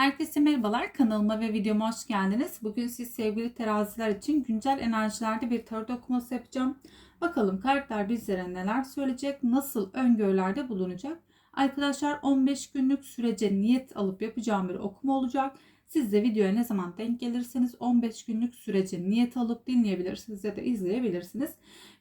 Herkese merhabalar. Kanalıma ve videoma hoş geldiniz. Bugün siz sevgili teraziler için güncel enerjilerde bir tarot okuması yapacağım. Bakalım kartlar bizlere neler söyleyecek, nasıl öngörülerde bulunacak. Arkadaşlar 15 günlük sürece niyet alıp yapacağım bir okuma olacak. Siz de videoya ne zaman denk gelirseniz 15 günlük sürece niyet alıp dinleyebilirsiniz ya da izleyebilirsiniz.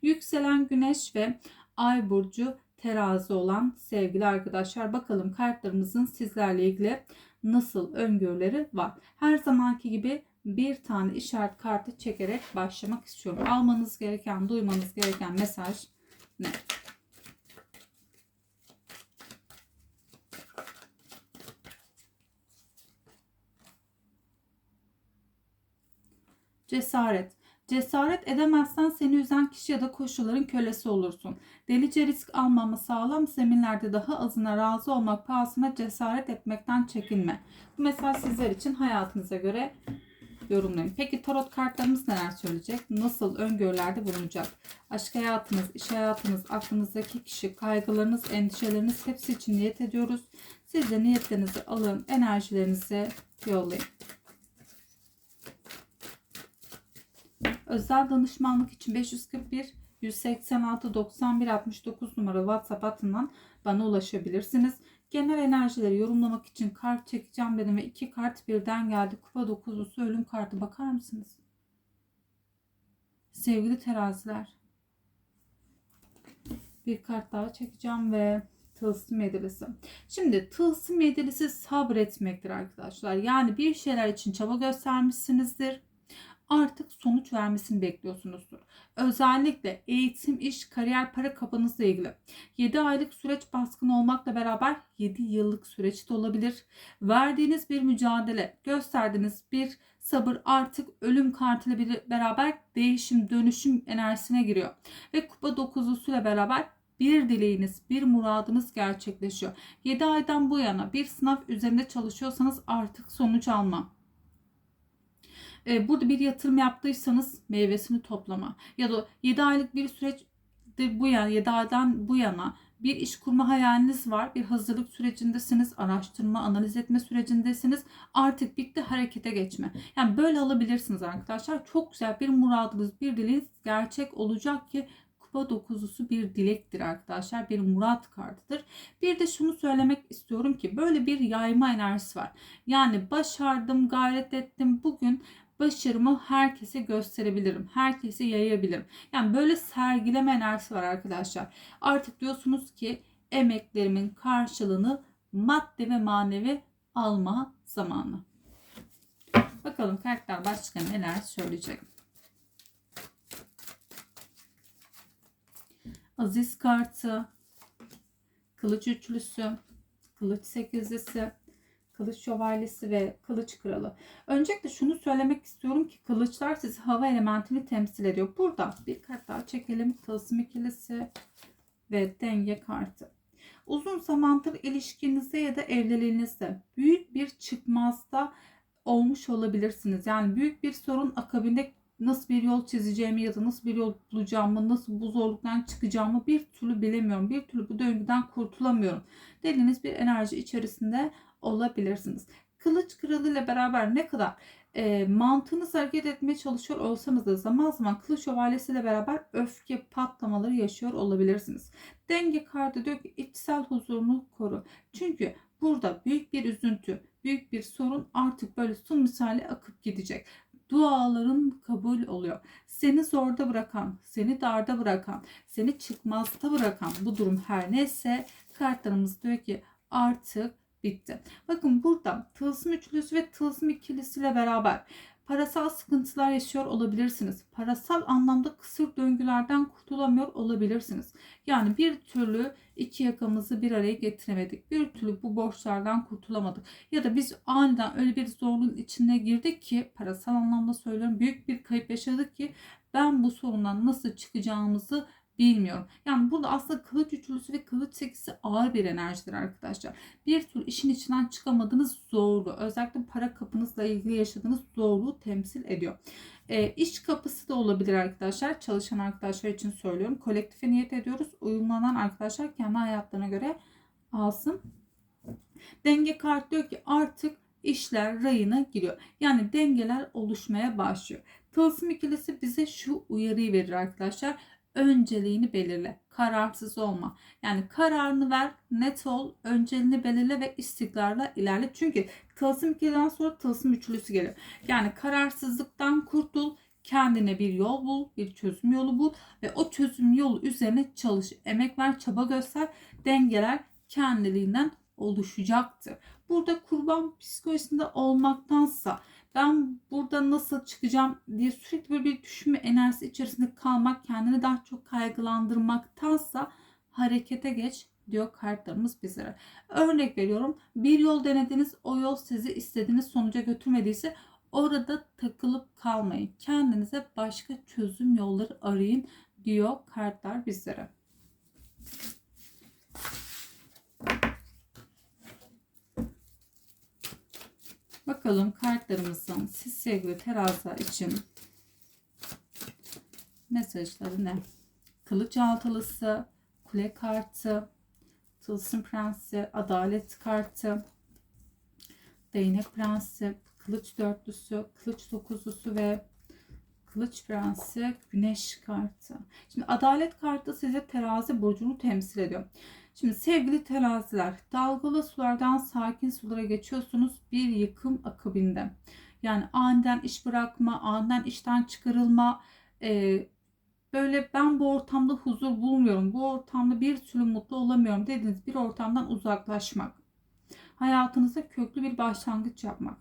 Yükselen güneş ve ay burcu terazi olan sevgili arkadaşlar bakalım kartlarımızın sizlerle ilgili nasıl öngörüleri var. Her zamanki gibi bir tane işaret kartı çekerek başlamak istiyorum. Almanız gereken, duymanız gereken mesaj ne? Cesaret. Cesaret edemezsen seni üzen kişi ya da koşulların kölesi olursun. Delice risk almamı sağlam zeminlerde daha azına razı olmak pahasına cesaret etmekten çekinme. Bu mesaj sizler için hayatınıza göre yorumlayın. Peki tarot kartlarımız neler söyleyecek? Nasıl öngörülerde bulunacak? Aşk hayatınız, iş hayatınız, aklınızdaki kişi, kaygılarınız, endişeleriniz hepsi için niyet ediyoruz. Siz de niyetlerinizi alın, enerjilerinizi yollayın. Özel danışmanlık için 541 186 91 69 numara WhatsApp hattından bana ulaşabilirsiniz. Genel enerjileri yorumlamak için kart çekeceğim dedim ve iki kart birden geldi. Kupa 9'lusu ölüm kartı bakar mısınız? Sevgili teraziler. Bir kart daha çekeceğim ve tılsım yedilisi. Şimdi tılsım yedilisi sabretmektir arkadaşlar. Yani bir şeyler için çaba göstermişsinizdir artık sonuç vermesini bekliyorsunuzdur. Özellikle eğitim, iş, kariyer, para kapınızla ilgili 7 aylık süreç baskın olmakla beraber 7 yıllık süreç de olabilir. Verdiğiniz bir mücadele, gösterdiğiniz bir sabır artık ölüm kartıyla beraber değişim, dönüşüm enerjisine giriyor. Ve kupa 9'lusuyla beraber bir dileğiniz, bir muradınız gerçekleşiyor. 7 aydan bu yana bir sınav üzerinde çalışıyorsanız artık sonuç alma e, burada bir yatırım yaptıysanız meyvesini toplama ya da 7 aylık bir süreç bu yana 7 aydan bu yana bir iş kurma hayaliniz var. Bir hazırlık sürecindesiniz. Araştırma, analiz etme sürecindesiniz. Artık bitti harekete geçme. Yani böyle alabilirsiniz arkadaşlar. Çok güzel bir muradınız, bir dileğiniz gerçek olacak ki kupa dokuzusu bir dilektir arkadaşlar. Bir murat kartıdır. Bir de şunu söylemek istiyorum ki böyle bir yayma enerjisi var. Yani başardım, gayret ettim. Bugün başarımı herkese gösterebilirim. Herkese yayabilirim. Yani böyle sergileme enerjisi var arkadaşlar. Artık diyorsunuz ki emeklerimin karşılığını madde ve manevi alma zamanı. Bakalım kartlar başka neler söyleyecek. Aziz kartı, kılıç üçlüsü, kılıç sekizlisi, Kılıç şövalyesi ve kılıç kralı. Öncelikle şunu söylemek istiyorum ki kılıçlar sizi hava elementini temsil ediyor. Burada bir kart daha çekelim. Tılsım ikilisi ve denge kartı. Uzun zamandır ilişkinizde ya da evliliğinizde büyük bir çıkmazda olmuş olabilirsiniz. Yani büyük bir sorun akabinde nasıl bir yol çizeceğimi ya da nasıl bir yol bulacağımı, nasıl bu zorluktan çıkacağımı bir türlü bilemiyorum. Bir türlü bu döngüden kurtulamıyorum. Dediğiniz bir enerji içerisinde olabilirsiniz. Kılıç kralı ile beraber ne kadar e, mantığınız hareket etmeye çalışıyor olsanız da zaman zaman kılıç şövalyesiyle beraber öfke patlamaları yaşıyor olabilirsiniz. Denge kartı diyor ki içsel huzurunu koru. Çünkü burada büyük bir üzüntü, büyük bir sorun artık böyle su misali akıp gidecek. Duaların kabul oluyor. Seni zorda bırakan, seni darda bırakan, seni çıkmazda bırakan bu durum her neyse kartlarımız diyor ki artık bitti. Bakın burada tılsım üçlüsü ve tılsım ikilisiyle beraber parasal sıkıntılar yaşıyor olabilirsiniz. Parasal anlamda kısır döngülerden kurtulamıyor olabilirsiniz. Yani bir türlü iki yakamızı bir araya getiremedik. Bir türlü bu borçlardan kurtulamadık. Ya da biz aniden öyle bir zorluğun içine girdik ki parasal anlamda söylüyorum büyük bir kayıp yaşadık ki ben bu sorundan nasıl çıkacağımızı bilmiyorum. Yani burada aslında kılıç üçlüsü ve kılıç sekisi ağır bir enerjidir arkadaşlar. Bir tür işin içinden çıkamadığınız zorluğu özellikle para kapınızla ilgili yaşadığınız zorluğu temsil ediyor. E, iş kapısı da olabilir arkadaşlar. Çalışan arkadaşlar için söylüyorum. Kolektife niyet ediyoruz. Uyumlanan arkadaşlar kendi hayatlarına göre alsın. Denge kart diyor ki artık işler rayına giriyor. Yani dengeler oluşmaya başlıyor. Tılsım ikilisi bize şu uyarıyı verir arkadaşlar. Önceliğini belirle. Kararsız olma. Yani kararını ver, net ol, önceliğini belirle ve istikrarla ilerle. Çünkü tılsım ikiliden sonra tılsım üçlüsü geliyor. Yani kararsızlıktan kurtul, kendine bir yol bul, bir çözüm yolu bul ve o çözüm yolu üzerine çalış. Emek ver, çaba göster. Dengeler kendiliğinden oluşacaktır. Burada kurban psikolojisinde olmaktansa ben burada nasıl çıkacağım diye sürekli böyle bir düşünme enerjisi içerisinde kalmak, kendini daha çok kaygılandırmaktansa harekete geç diyor kartlarımız bizlere. Örnek veriyorum. Bir yol denediniz, o yol sizi istediğiniz sonuca götürmediyse orada takılıp kalmayın. Kendinize başka çözüm yolları arayın diyor kartlar bizlere. Bakalım kartlarımızın siz sevgili teraziler için mesajları ne? Kılıç altılısı, kule kartı, tılsım prensi, adalet kartı, değnek prensi, kılıç dörtlüsü, kılıç dokuzlusu ve kılıç prensi, güneş kartı. Şimdi adalet kartı size terazi burcunu temsil ediyor. Şimdi sevgili teraziler, dalgalı sulardan sakin sulara geçiyorsunuz bir yıkım akabinde. Yani aniden iş bırakma, aniden işten çıkarılma, e, böyle ben bu ortamda huzur bulmuyorum, bu ortamda bir türlü mutlu olamıyorum dediğiniz bir ortamdan uzaklaşmak. Hayatınıza köklü bir başlangıç yapmak.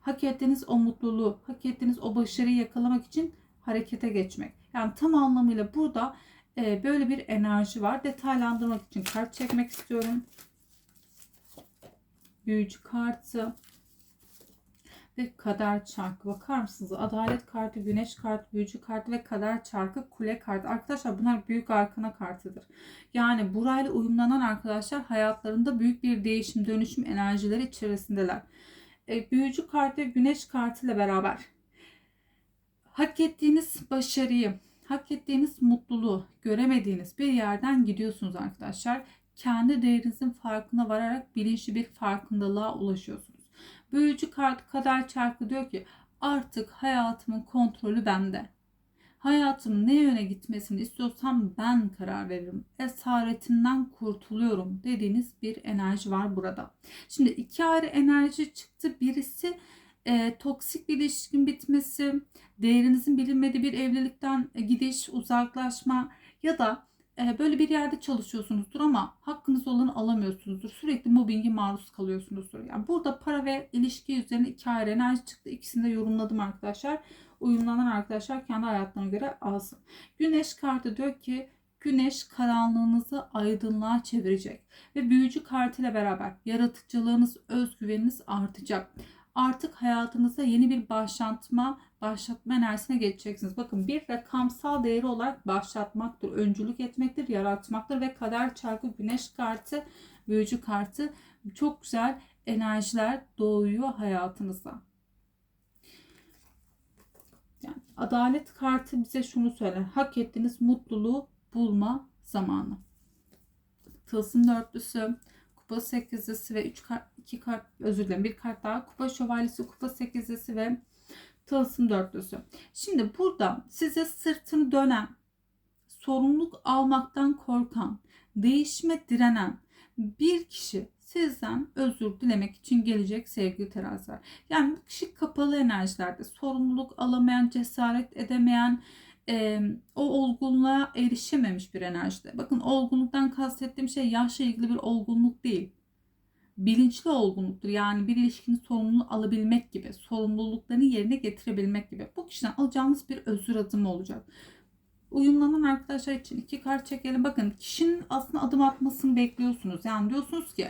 Hak ettiğiniz o mutluluğu, hak ettiğiniz o başarıyı yakalamak için harekete geçmek. Yani tam anlamıyla burada e, böyle bir enerji var. Detaylandırmak için kart çekmek istiyorum. Büyücü kartı ve kader çarkı. Bakar mısınız? Adalet kartı, güneş kartı, büyücü kartı ve kader çarkı, kule kartı. Arkadaşlar bunlar büyük arkana kartıdır. Yani burayla uyumlanan arkadaşlar hayatlarında büyük bir değişim, dönüşüm enerjileri içerisindeler. E, büyücü kartı ve güneş kartı ile beraber hak ettiğiniz başarıyı, hak ettiğiniz mutluluğu göremediğiniz bir yerden gidiyorsunuz arkadaşlar. Kendi değerinizin farkına vararak bilinçli bir farkındalığa ulaşıyorsunuz. Büyücü kart kader çarkı diyor ki artık hayatımın kontrolü bende. Hayatım ne yöne gitmesini istiyorsam ben karar veririm. Esaretinden kurtuluyorum dediğiniz bir enerji var burada. Şimdi iki ayrı enerji çıktı. Birisi e, toksik bir ilişkin bitmesi, değerinizin bilinmediği bir evlilikten gidiş, uzaklaşma ya da e, böyle bir yerde çalışıyorsunuzdur ama hakkınız olanı alamıyorsunuzdur. Sürekli mobbinge maruz kalıyorsunuzdur. Yani burada para ve ilişki üzerine iki ayrı enerji çıktı. İkisini de yorumladım arkadaşlar. Uyumlanan arkadaşlar kendi hayatlarına göre alsın. Güneş kartı diyor ki Güneş karanlığınızı aydınlığa çevirecek ve büyücü kartıyla beraber yaratıcılığınız, özgüveniniz artacak artık hayatınıza yeni bir başlatma, başlatma enerjisine geçeceksiniz. Bakın bir rakamsal değeri olarak başlatmaktır, öncülük etmektir, yaratmaktır ve kader çarkı güneş kartı, büyücü kartı çok güzel enerjiler doğuyor hayatınıza. Yani adalet kartı bize şunu söyler. Hak ettiğiniz mutluluğu bulma zamanı. Tılsım dörtlüsü, kupa sekizlisi ve 3 kart, 2 kart özür dilerim bir kart daha kupa şövalyesi, kupa sekizlisi ve tılsım dörtlüsü. Şimdi burada size sırtını dönen, sorumluluk almaktan korkan, değişme direnen bir kişi sizden özür dilemek için gelecek sevgili teraziler. Yani bu kişi kapalı enerjilerde sorumluluk alamayan, cesaret edemeyen, e, o olgunluğa erişememiş bir enerjide. Bakın olgunluktan kastettiğim şey yaşla ilgili bir olgunluk değil. Bilinçli olgunluktur. Yani bir ilişkinin sorumluluğunu alabilmek gibi, sorumluluklarını yerine getirebilmek gibi. Bu kişiden alacağınız bir özür adımı olacak. Uyumlanan arkadaşlar için iki kart çekelim. Bakın kişinin aslında adım atmasını bekliyorsunuz. Yani diyorsunuz ki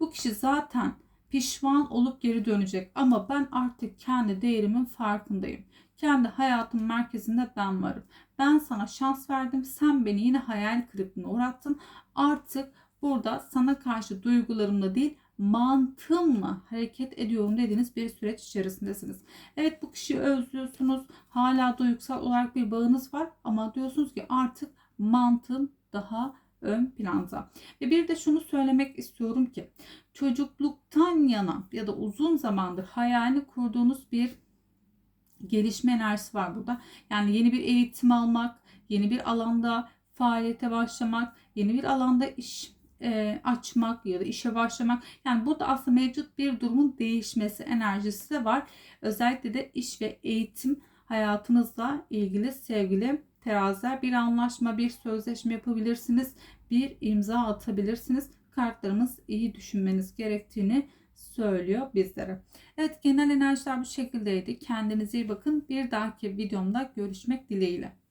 bu kişi zaten pişman olup geri dönecek ama ben artık kendi değerimin farkındayım. Kendi hayatım merkezinde ben varım. Ben sana şans verdim. Sen beni yine hayal kırıklığına uğrattın. Artık burada sana karşı duygularımla değil mantığımla hareket ediyorum dediğiniz bir süreç içerisindesiniz. Evet bu kişiyi özlüyorsunuz. Hala duygusal olarak bir bağınız var ama diyorsunuz ki artık mantığım daha ön planda. Ve bir de şunu söylemek istiyorum ki çocukluktan yana ya da uzun zamandır hayalini kurduğunuz bir gelişme enerjisi var burada. Yani yeni bir eğitim almak, yeni bir alanda faaliyete başlamak, yeni bir alanda iş e, açmak ya da işe başlamak. Yani burada aslında mevcut bir durumun değişmesi enerjisi de var. Özellikle de iş ve eğitim hayatınızla ilgili sevgili teraziler bir anlaşma, bir sözleşme yapabilirsiniz. Bir imza atabilirsiniz. Kartlarımız iyi düşünmeniz gerektiğini söylüyor bizlere. Evet genel enerjiler bu şekildeydi. Kendinize iyi bakın. Bir dahaki videomda görüşmek dileğiyle.